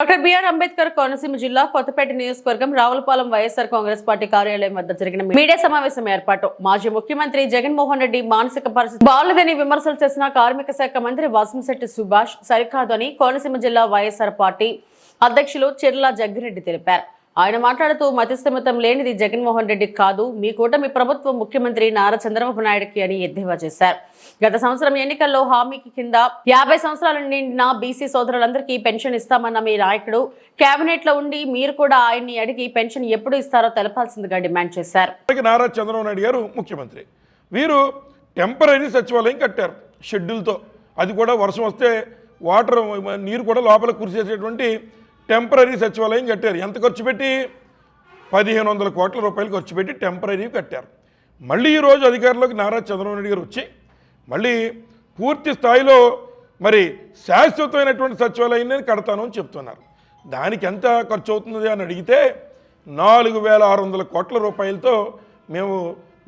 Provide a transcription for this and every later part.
Doctor BR Ambedkar Konaseema జిల్లా కొత్తపేట నియోజకవర్గం Ravulapalem YSR Congress party కార్యాలయం వద్ద జరిగిన మీడియా సమావేశం ఏర్పాటు. మాజీ ముఖ్యమంత్రి జగన్మోహన్ రెడ్డి మానసిక పరిస్థితి బాగలేదని విమర్శలు చేసిన కార్మిక శాఖ మంత్రి వాసంశెట్టి సుభాష్ సరికాదని కోనసీమ జిల్లా వైఎస్ఆర్ పార్టీ అధ్యక్షులు చెర్ల జగ్గిరెడ్డి తెలిపారు. ఆయన మాట్లాడుతూ మతిస్థమితం లేనిది జగన్మోహన్ రెడ్డి కాదు. మీ కూటమి ప్రభుత్వం ముఖ్యమంత్రి నారా చంద్రబాబు నాయుడుకి అని ఎద్దేవా చేశారు. గత సంవత్సరం ఎన్నికల్లో హామీకి కింద యాభై సంవత్సరాల నిండిన బీసీ సోదరులందరికీ పెన్షన్ ఇస్తామన్న మీ నాయకుడు కేబినెట్లో ఉండి మీరు కూడా ఆయన్ని అడిగి పెన్షన్ ఎప్పుడు ఇస్తారో తెలపాల్సిందిగా డిమాండ్ చేశారు. నారా చంద్రబాబు నాయుడు గారు ముఖ్యమంత్రి. వీరు టెంపరీ సచివాలయం కట్టారు షెడ్యూల్తో. అది కూడా వర్షం వస్తే వాటర్ నీరు కూడా లోపల కురిసేసేటువంటి టెంపరీ సచివాలయం కట్టారు. ఎంత ఖర్చు పెట్టి? పదిహేను వందల కోట్ల రూపాయలు ఖర్చు పెట్టి టెంపరీ కట్టారు. మళ్ళీ ఈరోజు అధికారంలోకి నారా చంద్రబాబు నాయుడు గారు వచ్చి మళ్ళీ పూర్తి స్థాయిలో మరి శాశ్వతమైనటువంటి సచివాలయాన్ని కడతాను అని చెప్తున్నారు. దానికి ఎంత ఖర్చు అవుతుంది అని అడిగితే నాలుగు వేల ఆరు వందల కోట్ల రూపాయలతో మేము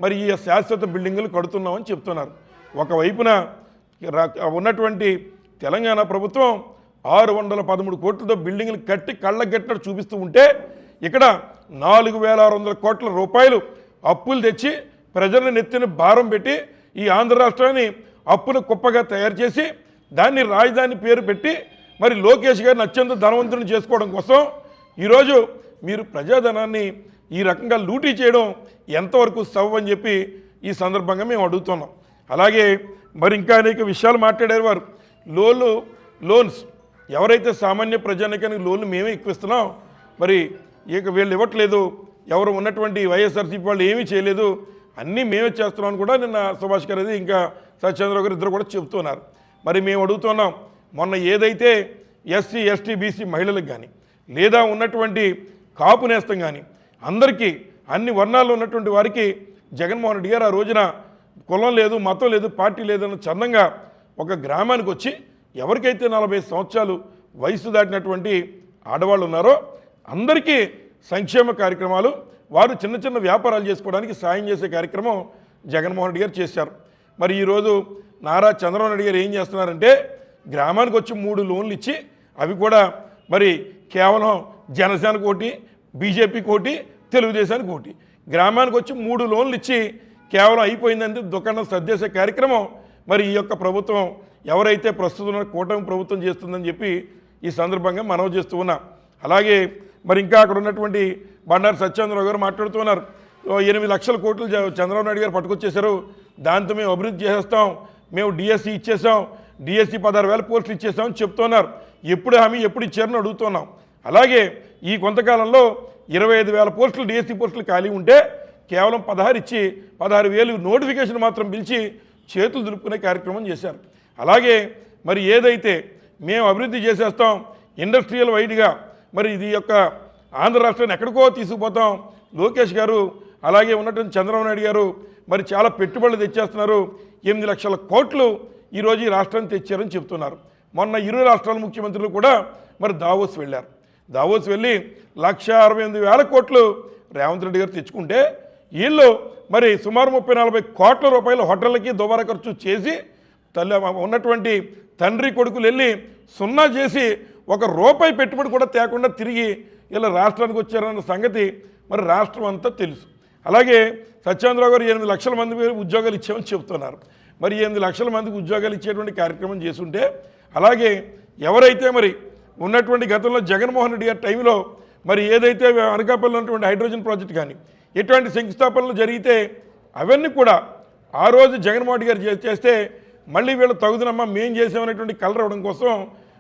మరి ఈ శాశ్వత బిల్డింగులు కడుతున్నామని చెప్తున్నారు. ఒకవైపున ఉన్నటువంటి తెలంగాణ ప్రభుత్వం ఆరు వందల పదమూడు కోట్లతో బిల్డింగ్లు కట్టి కళ్ళగట్టినట్టు చూపిస్తూ ఉంటే ఇక్కడ నాలుగు వేల ఆరు వందల కోట్ల రూపాయలు అప్పులు తెచ్చి ప్రజలను నెత్తిన భారం పెట్టి ఈ ఆంధ్ర రాష్ట్రాన్ని అప్పుల కుప్పగా తయారు చేసి దాన్ని రాజధాని పేరు పెట్టి మరి లోకేష్ గారిని అత్యంత ధనవంతుని చేసుకోవడం కోసం ఈరోజు మీరు ప్రజాధనాన్ని ఈ రకంగా లూటీ చేయడం ఎంతవరకు సవ్వు అని చెప్పి ఈ సందర్భంగా మేము అడుగుతున్నాం. అలాగే మరి ఇంకా అనేక విషయాలు మాట్లాడారు వారు. లోన్లు లోన్స్ ఎవరైతే సామాన్య ప్రజానికానికి లోన్లు మేమే ఇప్పిస్తున్నాం మరి ఇక వీళ్ళు ఇవ్వట్లేదు ఎవరు ఉన్నటువంటి వైఎస్ఆర్సీపీ వాళ్ళు ఏమీ చేయలేదు అన్నీ మేమే చేస్తున్నాం అని కూడా నిన్న సుభాష్ గారు అది ఇంకా సత్యేంద్ర గారు ఇద్దరు కూడా చెప్తున్నారు మరి మేము అడుగుతున్నాం మొన్న ఏదైతే ఎస్సీ ఎస్టీ బీసీ మహిళలకు కానీ లేదా ఉన్నటువంటి కాపు నేస్తం కానీ అందరికీ అన్ని వర్ణాల్లో ఉన్నటువంటి వారికి జగన్మోహన్ రెడ్డి గారు ఆ రోజున కులం లేదు మతం లేదు పార్టీ లేదన్న చందంగా ఒక గ్రామానికి వచ్చి ఎవరికైతే నలభై సంవత్సరాలు వయసు దాటినటువంటి ఆడవాళ్ళు ఉన్నారో అందరికీ సంక్షేమ కార్యక్రమాలు వారు చిన్న చిన్న వ్యాపారాలు చేసుకోవడానికి సాయం చేసే కార్యక్రమం జగన్మోహన్ రెడ్డి గారు చేశారు. మరి ఈరోజు నారా చంద్రబాబు నాయుడు గారు ఏం చేస్తున్నారంటే గ్రామానికి వచ్చి మూడు లోన్లు ఇచ్చి అవి కూడా మరి కేవలం జనసేనకు ఒకటి బీజేపీకి ఒకటి తెలుగుదేశానికి ఒకటి. గ్రామానికి వచ్చి మూడు లోన్లు ఇచ్చి కేవలం అయిపోయిందంటే దుకాణం సర్దేసే కార్యక్రమం మరి ఈ యొక్క ప్రభుత్వం ఎవరైతే ప్రస్తుతం కూటమి ప్రభుత్వం చేస్తుందని చెప్పి ఈ సందర్భంగా మనవి చేస్తూ ఉన్నా. అలాగే మరి ఇంకా అక్కడ ఉన్నటువంటి బండారు సత్యేంద్రరావు గారు మాట్లాడుతున్నారు ఎనిమిది లక్షల కోట్లు చంద్రబాబు నాయుడు గారు పట్టుకొచ్చేశారు. దాంతో మేము అభివృద్ధి చేసేస్తాం. మేము డిఎస్సి ఇచ్చేసాం డిఎస్సి పదహారు వేల పోస్టులు ఇచ్చేసామని చెప్తున్నారు ఎప్పుడు హామీ ఎప్పుడు ఇచ్చారని అడుగుతున్నాం అలాగే ఈ కొంతకాలంలో ఇరవై ఐదు వేల పోస్టులు డిఎస్సి పోస్టులు ఖాళీ ఉంటే కేవలం పదహారు ఇచ్చి పదహారు వేలు నోటిఫికేషన్ మాత్రం పిలిచి చేతులు దులుపుకునే కార్యక్రమం చేశారు. అలాగే మరి ఏదైతే మేము అభివృద్ధి చేసేస్తాం ఇండస్ట్రియల్ వైడ్గా మరి ఇది యొక్క ఆంధ్ర రాష్ట్రాన్ని ఎక్కడికో తీసుకుపోతాం. లోకేష్ గారు అలాగే ఉన్నటువంటి చంద్రబాబు నాయుడు గారు మరి చాలా పెట్టుబడులు తెచ్చేస్తున్నారు. ఎనిమిది లక్షల కోట్లు ఈరోజు ఈ రాష్ట్రాన్ని తెచ్చారని చెప్తున్నారు మొన్న ఇరు రాష్ట్రాల ముఖ్యమంత్రులు కూడా మరి దావోస్ వెళ్ళారు. దావోస్ వెళ్ళి లక్ష అరవై ఎనిమిది వేల కోట్లు రేవంత్ రెడ్డి గారు తెచ్చుకుంటే వీళ్ళు మరి సుమారు ముప్పై నలభై కోట్ల రూపాయల హోటళ్ళకి దుబారా ఖర్చు చేసి తల్లి ఉన్నటువంటి తండ్రి కొడుకులు వెళ్ళి సున్నా చేసి ఒక రూపాయి పెట్టుబడి కూడా తేకుండా తిరిగి ఇలా రాష్ట్రానికి వచ్చారన్న సంగతి మరి రాష్ట్రం అంతా తెలుసు. అలాగే సత్యేంద్రరావు గారు ఎనిమిది లక్షల మంది ఉద్యోగాలు ఇచ్చామని చెబుతున్నారు. మరి ఎనిమిది లక్షల మందికి ఉద్యోగాలు ఇచ్చేటువంటి కార్యక్రమం చేస్తుంటే అలాగే ఎవరైతే మరి ఉన్నటువంటి గతంలో జగన్మోహన్ రెడ్డి గారి టైంలో మరి ఏదైతే అనకాపల్లి ఉన్నటువంటి హైడ్రోజన్ ప్రాజెక్ట్ కానీ ఇటువంటి శంకుస్థాపనలు జరిగితే అవన్నీ కూడా ఆ రోజు జగన్మోహన్ గారు చేస్తే మళ్ళీ వీళ్ళు తగుదనమ్మా మేం చేసామనేటువంటి కలర్ అవడం కోసం